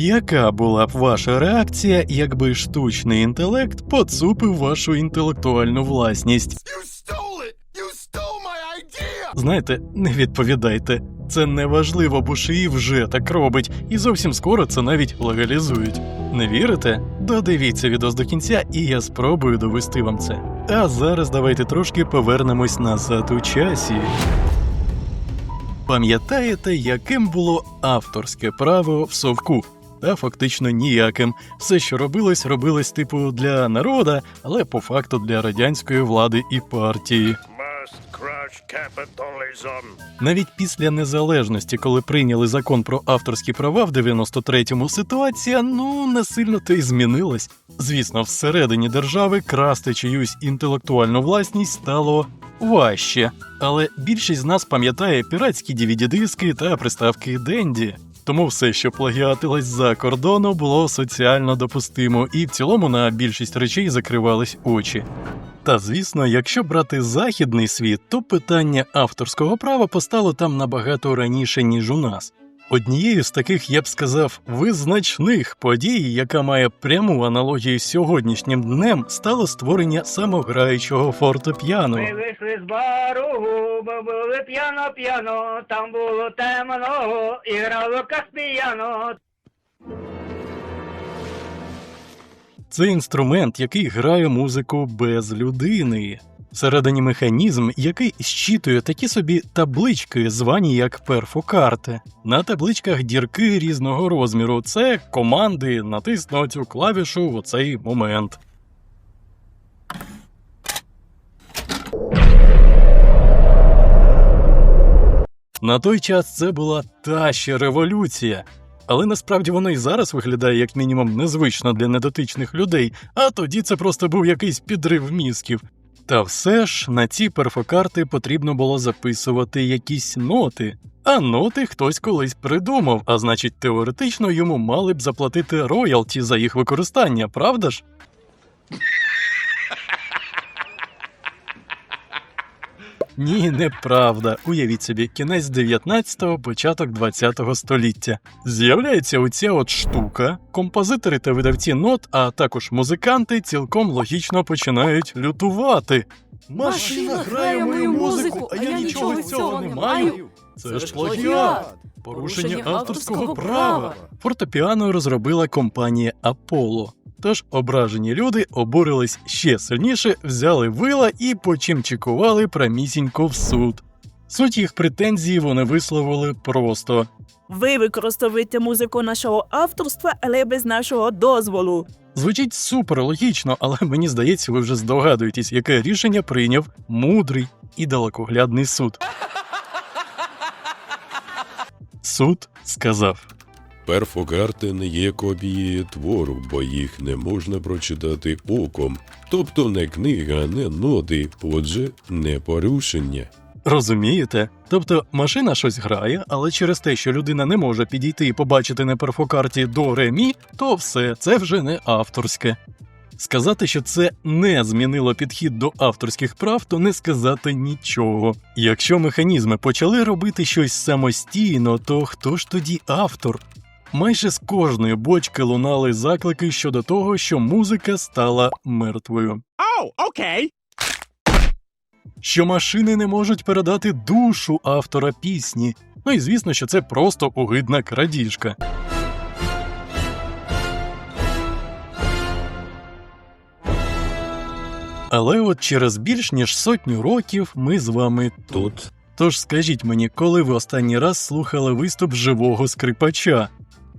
Яка була б ваша реакція, якби штучний інтелект поцупив вашу інтелектуальну власність? You stole it! You stole my idea! Знаєте, не відповідайте. Це не важливо, бо шиї вже так робить, і зовсім скоро це навіть легалізують. Не вірите? Додивіться відео до кінця, і я спробую довести вам це. А зараз давайте трошки повернемось назад у часі. Пам'ятаєте, яким було авторське право в совку? Та фактично ніяким. Все, що робилось, робилось типу для народа, але по факту для радянської влади і партії. Навіть після незалежності, коли прийняли закон про авторські права в 93-му, ситуація ну не сильно то й змінилась. Звісно, всередині держави красти чиюсь інтелектуальну власність стало важче. Але більшість з нас пам'ятає піратські DVD-диски та приставки Денді. Тому все, що плагіатилось за кордону, було соціально допустимо, і в цілому на більшість речей закривались очі. Та звісно, якщо брати західний світ, то питання авторського права постало там набагато раніше, ніж у нас. Однією з таких, я б сказав, визначних подій, яка має пряму аналогію з сьогоднішнім днем, стало створення самограючого фортепіано. Ми вийшли з бару, бо були п'яно-п'яно, там було темно, і грало каспіяно. Це інструмент, який грає музику без людини. Всередині механізм, який щитує такі собі таблички, звані як перфокарти. На табличках дірки різного розміру. Це команди натиснуть цю клавішу в цей момент. На той час це була та ще революція. Але насправді воно і зараз виглядає як мінімум незвично для недотичних людей, а тоді це просто був якийсь підрив мізків. Та все ж на ці перфокарти потрібно було записувати якісь ноти. А ноти хтось колись придумав, а значить, теоретично йому мали б заплатити роялті за їх використання, правда ж? Ні, неправда. Уявіть собі, кінець 19-го, початок 20-го століття. З'являється оця от штука. Композитори та видавці нот, а також музиканти цілком логічно починають лютувати. Машина грає мою музику, а я нічого з цього не маю. Це ж плагіат. Порушення авторського права. Фортепіано розробила компанія Apollo. Тож ображені люди обурились ще сильніше, взяли вила і почимчикували прямісінько в суд. Суть їх претензії вони висловили просто. Ви використовуєте музику нашого авторства, але без нашого дозволу. Звучить супер логічно, але мені здається, ви вже здогадуєтесь, яке рішення прийняв мудрий і далекоглядний суд. Суд сказав. Перфокарти не є копією твору, бо їх не можна прочитати оком. Тобто не книга, не ноти, отже, не порушення. Розумієте? Тобто машина щось грає, але через те, що людина не може підійти і побачити на перфокарті до ремі, то все це вже не авторське. Сказати, що це не змінило підхід до авторських прав, то не сказати нічого. Якщо механізми почали робити щось самостійно, то хто ж тоді автор? Майже з кожної бочки лунали заклики щодо того, що музика стала мертвою. Oh, okay. що машини не можуть передати душу автора пісні. Ну і звісно, що це просто огидна крадіжка. Але от через більш ніж сотню років ми з вами тут. Тож скажіть мені, коли ви останній раз слухали виступ живого скрипача?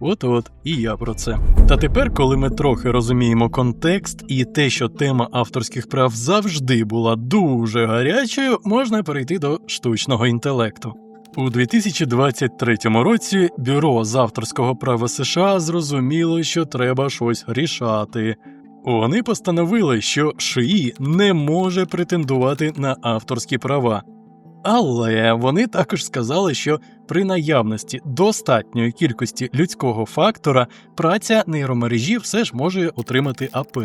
От от, і я про це. Та тепер, коли ми трохи розуміємо контекст і те, що тема авторських прав завжди була дуже гарячою, можна перейти до штучного інтелекту. У 2023 році бюро з авторського права США зрозуміло, що треба щось рішати. Вони постановили, що ШИІ не може претендувати на авторські права. Але вони також сказали, що при наявності достатньої кількості людського фактора праця нейромережі все ж може отримати АП.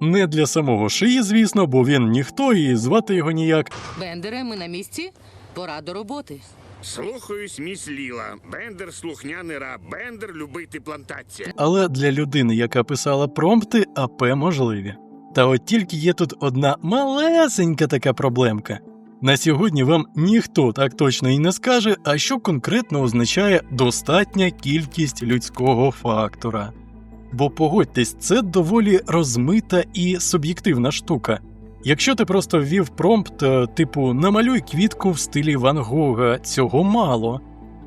Не для самого шиї, звісно, бо він ніхто і звати його ніяк. Бендере, ми на місці. Пора до роботи. Слухаюсь, міс Ліла. Бендер слухняний раб. Бендер любити плантація. Але для людини, яка писала промпти, АП можливі. Та от тільки є тут одна малесенька така проблемка. На сьогодні вам ніхто так точно і не скаже, а що конкретно означає достатня кількість людського фактора. Бо погодьтесь, це доволі розмита і суб'єктивна штука. Якщо ти просто ввів промпт, е, типу намалюй квітку в стилі Ван Гога, цього мало.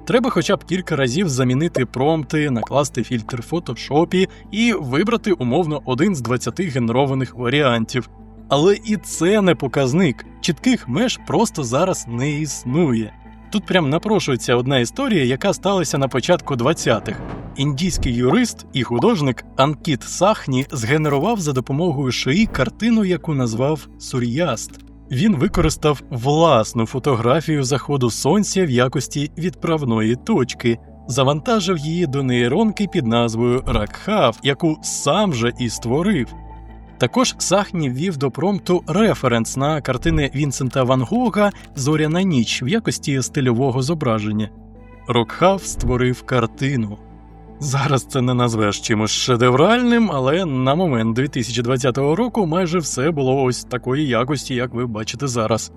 Треба хоча б кілька разів замінити промпти, накласти фільтр в фотошопі і вибрати умовно один з 20 генерованих варіантів. Але і це не показник. Чітких меж просто зараз не існує. Тут прям напрошується одна історія, яка сталася на початку 20-х. Індійський юрист і художник Анкіт Сахні згенерував за допомогою шиї картину, яку назвав Сур'яст. Він використав власну фотографію заходу сонця в якості відправної точки, завантажив її до нейронки під назвою Ракхав, яку сам же і створив. Також Сахні ввів до промпту референс на картини Вінсента Ван Гога Зоряна ніч в якості стильового зображення. Рокхав створив картину. Зараз це не назвеш чимось шедевральним, але на момент 2020 року майже все було ось такої якості, як ви бачите зараз.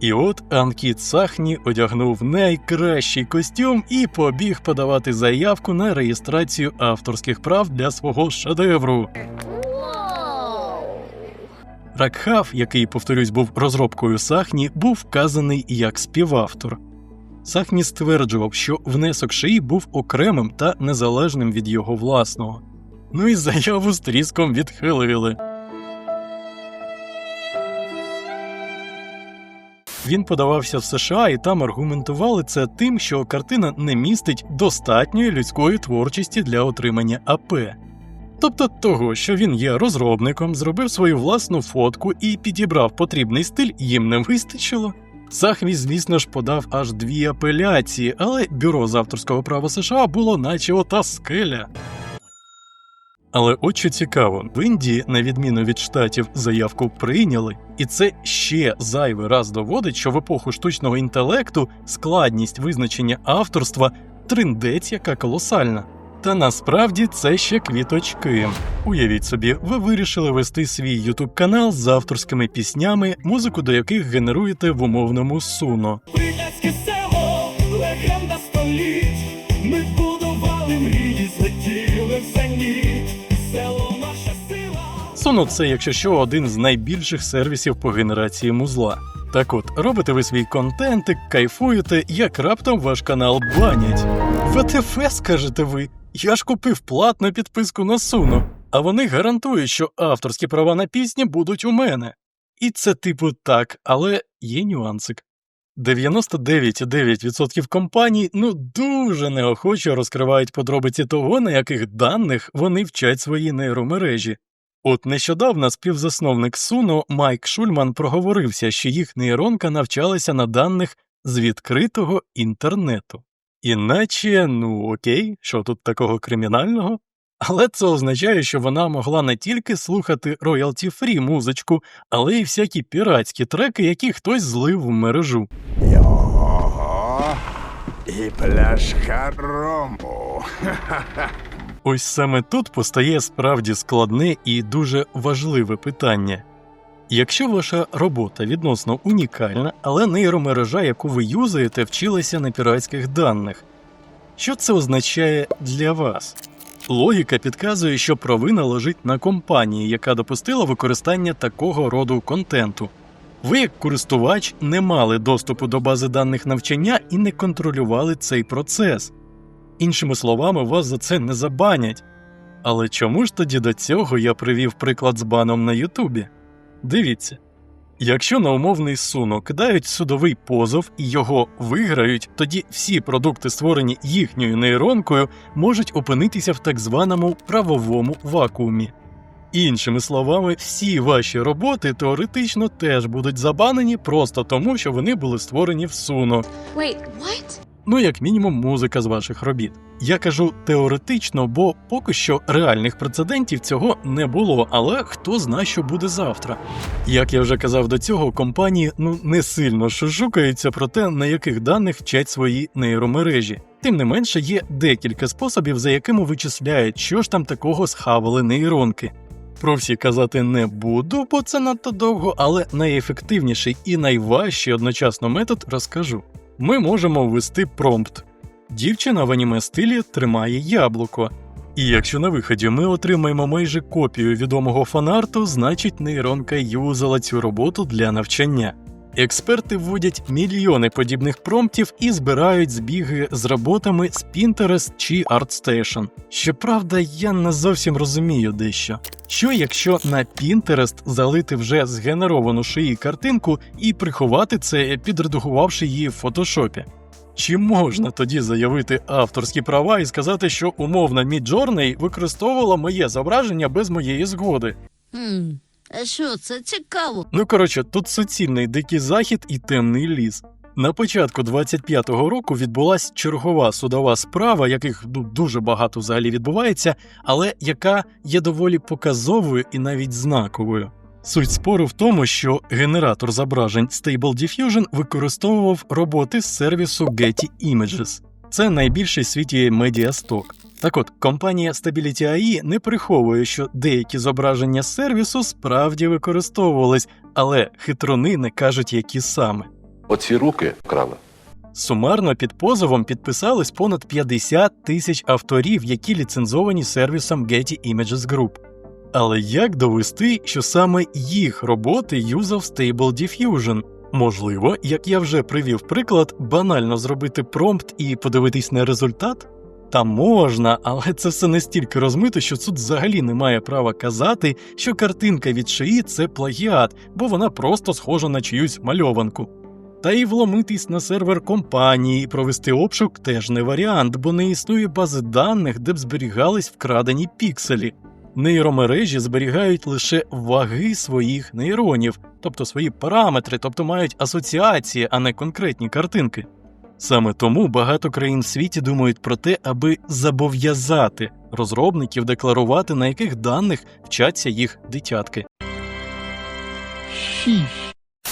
І от Анкіт Сахні одягнув найкращий костюм і побіг подавати заявку на реєстрацію авторських прав для свого шедевру. Ракхав, який, повторюсь, був розробкою Сахні, був вказаний як співавтор. Сахні стверджував, що внесок шиї був окремим та незалежним від його власного. Ну і заяву з тріском відхилили. Він подавався в США і там аргументували це тим, що картина не містить достатньої людської творчості для отримання АП. Тобто того, що він є розробником, зробив свою власну фотку і підібрав потрібний стиль, їм не вистачило. Сахві, звісно ж, подав аж дві апеляції, але бюро з авторського права США було наче ота скеля. Але от що цікаво, в Індії, на відміну від штатів, заявку прийняли, і це ще зайвий раз доводить, що в епоху штучного інтелекту складність визначення авторства триндець яка колосальна. Та насправді це ще квіточки. Уявіть собі, ви вирішили вести свій ютуб канал з авторськими піснями, музику до яких генеруєте в умовному суно. Прилязьке село, легенда століть. Ми будували мрії, злетіли в зеніт. Село наша сила. Суно це, якщо що, один з найбільших сервісів по генерації музла. Так от, робите ви свій контентик, кайфуєте, як раптом ваш канал банять. ВТФ, скажете ви. Я ж купив платну підписку на Суно, а вони гарантують, що авторські права на пісні будуть у мене. І це типу так, але є нюансик. 99,9% компаній ну дуже неохоче розкривають подробиці того, на яких даних вони вчать свої нейромережі. От нещодавно співзасновник Суно Майк Шульман проговорився, що їх нейронка навчалася на даних з відкритого інтернету. Іначе, ну окей, що тут такого кримінального? Але це означає, що вона могла не тільки слухати роялті фрі музичку, але й всякі піратські треки, які хтось злив в мережу. Його і пляшка рому. Ось саме тут постає справді складне і дуже важливе питання. Якщо ваша робота відносно унікальна, але нейромережа, яку ви юзаєте, вчилася на піратських даних, що це означає для вас? Логіка підказує, що провина лежить на компанії, яка допустила використання такого роду контенту. Ви, як користувач, не мали доступу до бази даних навчання і не контролювали цей процес. Іншими словами, вас за це не забанять. Але чому ж тоді до цього я привів приклад з баном на Ютубі? Дивіться. Якщо на умовний суно кидають судовий позов і його виграють, тоді всі продукти, створені їхньою нейронкою, можуть опинитися в так званому правовому вакуумі. Іншими словами, всі ваші роботи теоретично теж будуть забанені просто тому, що вони були створені в суно. Wait, what? Ну, як мінімум, музика з ваших робіт. Я кажу теоретично, бо поки що реальних прецедентів цього не було, але хто знає, що буде завтра. Як я вже казав до цього, компанії ну не сильно шукаються про те, на яких даних вчать свої нейромережі. Тим не менше, є декілька способів, за якими вичисляють, що ж там такого схавали нейронки. Про всі казати не буду, бо це надто довго, але найефективніший і найважчий одночасно метод розкажу. Ми можемо ввести промпт. Дівчина в аніме стилі тримає яблуко. І якщо на виході ми отримаємо майже копію відомого фанарту, значить нейронка юзала цю роботу для навчання. Експерти вводять мільйони подібних промптів і збирають збіги з роботами з Pinterest чи ArtStation. Щоправда, я не зовсім розумію дещо. Що якщо на Pinterest залити вже згенеровану шиї картинку і приховати це, підредагувавши її в фотошопі? Чи можна тоді заявити авторські права і сказати, що умовна Midjourney використовувала моє зображення без моєї згоди? А що це цікаво? Ну коротше, тут суцільний дикий захід і темний ліс. На початку 25-го року відбулася чергова судова справа, яких ну, дуже багато взагалі відбувається, але яка є доволі показовою і навіть знаковою. Суть спору в тому, що генератор зображень Stable Diffusion використовував роботи з сервісу Getty Images. Це найбільший світі медіасток. Так от, компанія Stability AI не приховує, що деякі зображення з сервісу справді використовувались, але хитрони не кажуть, які саме. Оці руки вкрали. Сумарно під позовом підписались понад 50 тисяч авторів, які ліцензовані сервісом Getty Images Group. Але як довести, що саме їх роботи юзав Stable Diffusion? Можливо, як я вже привів приклад, банально зробити промпт і подивитись на результат? Та можна, але це все настільки розмито, що суд взагалі не має права казати, що картинка від шиї це плагіат, бо вона просто схожа на чиюсь мальованку. Та й вломитись на сервер компанії і провести обшук теж не варіант, бо не існує бази даних, де б зберігались вкрадені пікселі. Нейромережі зберігають лише ваги своїх нейронів, тобто свої параметри, тобто мають асоціації, а не конкретні картинки. Саме тому багато країн в світі думають про те, аби зобов'язати розробників декларувати, на яких даних вчаться їх дитятки.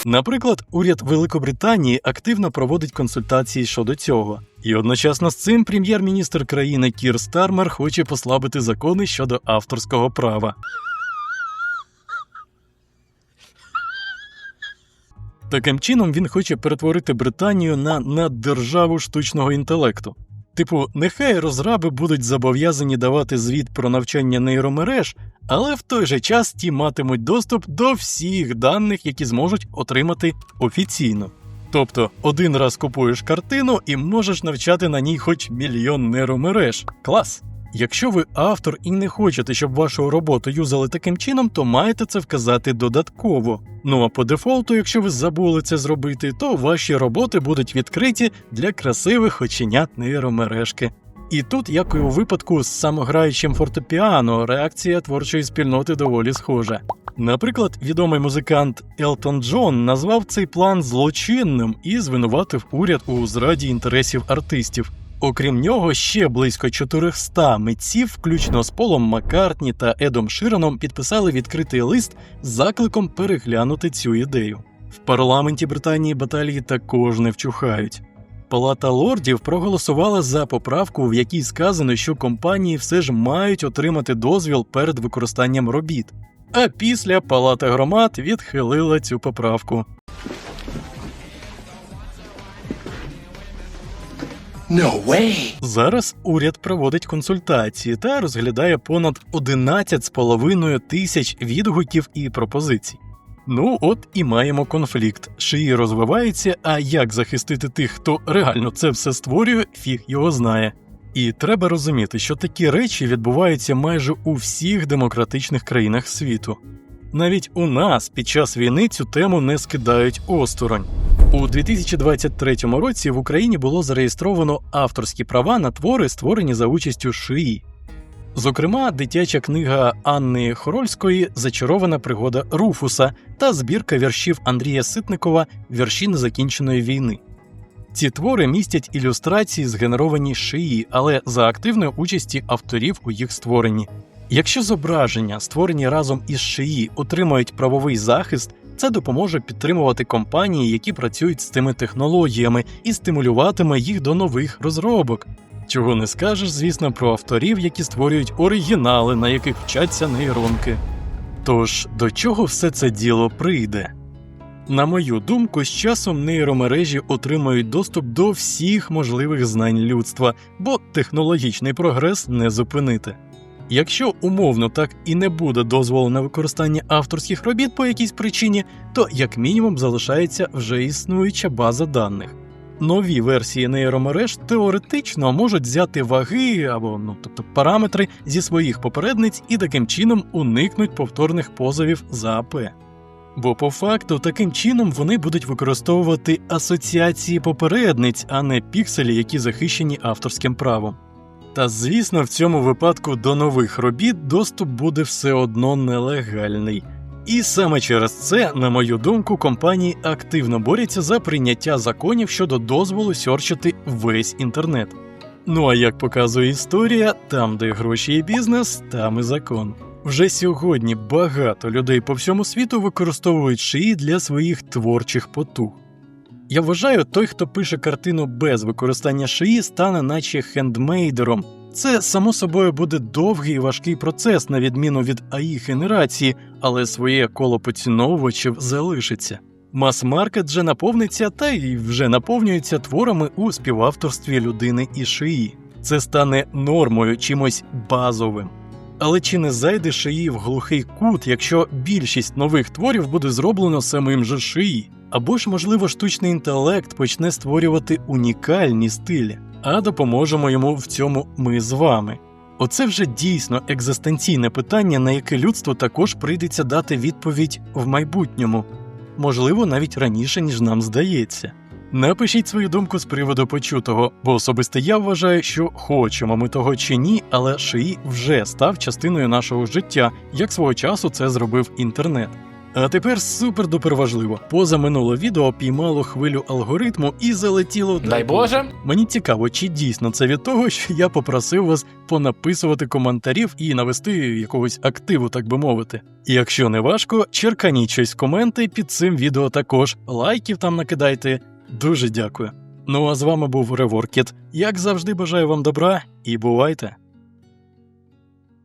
Наприклад, уряд Великобританії активно проводить консультації щодо цього, і одночасно з цим прем'єр-міністр країни Кір Стармер хоче послабити закони щодо авторського права. Таким чином він хоче перетворити Британію на наддержаву штучного інтелекту. Типу, нехай розраби будуть зобов'язані давати звіт про навчання нейромереж, але в той же час ті матимуть доступ до всіх даних, які зможуть отримати офіційно. Тобто, один раз купуєш картину і можеш навчати на ній хоч мільйон нейромереж. Клас! Якщо ви автор і не хочете, щоб вашу роботу юзали таким чином, то маєте це вказати додатково. Ну а по дефолту, якщо ви забули це зробити, то ваші роботи будуть відкриті для красивих оченят нейромережки. І тут, як і у випадку з самограючим фортепіано, реакція творчої спільноти доволі схожа. Наприклад, відомий музикант Елтон Джон назвав цей план злочинним і звинуватив уряд у зраді інтересів артистів. Окрім нього, ще близько 400 митців, включно з Полом Маккартні та Едом Шираном, підписали відкритий лист з закликом переглянути цю ідею. В парламенті Британії баталії також не вчухають. Палата лордів проголосувала за поправку, в якій сказано, що компанії все ж мають отримати дозвіл перед використанням робіт. А після Палата громад відхилила цю поправку. No way! Зараз уряд проводить консультації та розглядає понад 11,5 тисяч відгуків і пропозицій. Ну, от і маємо конфлікт. Шиї розвивається, а як захистити тих, хто реально це все створює, фіг його знає. І треба розуміти, що такі речі відбуваються майже у всіх демократичних країнах світу. Навіть у нас під час війни цю тему не скидають осторонь. У 2023 році в Україні було зареєстровано авторські права на твори, створені за участю шиї. Зокрема, дитяча книга Анни Хорольської Зачарована пригода Руфуса та збірка віршів Андрія Ситникова Вірші незакінченої війни. Ці твори містять ілюстрації, згенеровані шиї, але за активної участі авторів у їх створенні. Якщо зображення, створені разом із шиї, отримають правовий захист, це допоможе підтримувати компанії, які працюють з цими технологіями, і стимулюватиме їх до нових розробок. Чого не скажеш, звісно, про авторів, які створюють оригінали, на яких вчаться нейронки. Тож до чого все це діло прийде? На мою думку, з часом нейромережі отримають доступ до всіх можливих знань людства, бо технологічний прогрес не зупинити. Якщо умовно так і не буде дозволу на використання авторських робіт по якійсь причині, то як мінімум залишається вже існуюча база даних. Нові версії нейромереж теоретично можуть взяти ваги або ну тобто параметри зі своїх попередниць і таким чином уникнуть повторних позовів за АП. Бо по факту таким чином вони будуть використовувати асоціації попередниць, а не пікселі, які захищені авторським правом. Та звісно, в цьому випадку до нових робіт доступ буде все одно нелегальний. І саме через це, на мою думку, компанії активно борються за прийняття законів щодо дозволу сьорчити весь інтернет. Ну а як показує історія, там, де гроші і бізнес, там і закон. Вже сьогодні багато людей по всьому світу використовують шиї для своїх творчих потуг. Я вважаю, той, хто пише картину без використання шиї, стане наче хендмейдером. Це само собою буде довгий і важкий процес, на відміну від АІ генерації, але своє коло поціновувачів залишиться. Мас-маркет вже наповниться та й вже наповнюється творами у співавторстві людини і шиї. Це стане нормою, чимось базовим. Але чи не зайде шиї в глухий кут, якщо більшість нових творів буде зроблено самим же шиї? Або ж, можливо, штучний інтелект почне створювати унікальні стилі, а допоможемо йому в цьому ми з вами. Оце вже дійсно екзистенційне питання, на яке людству також прийдеться дати відповідь в майбутньому, можливо, навіть раніше, ніж нам здається. Напишіть свою думку з приводу почутого, бо особисто я вважаю, що хочемо ми того чи ні, але шиї вже став частиною нашого життя, як свого часу це зробив інтернет. А тепер супер-дупер важливо. Поза минуле відео піймало хвилю алгоритму і залетіло. Дай Боже. Мені цікаво, чи дійсно це від того, що я попросив вас понаписувати коментарів і навести якогось активу, так би мовити. І якщо не важко, черканіть щось в коменти під цим відео також. Лайків там накидайте. Дуже дякую. Ну а з вами був Реворкіт. Як завжди, бажаю вам добра і бувайте!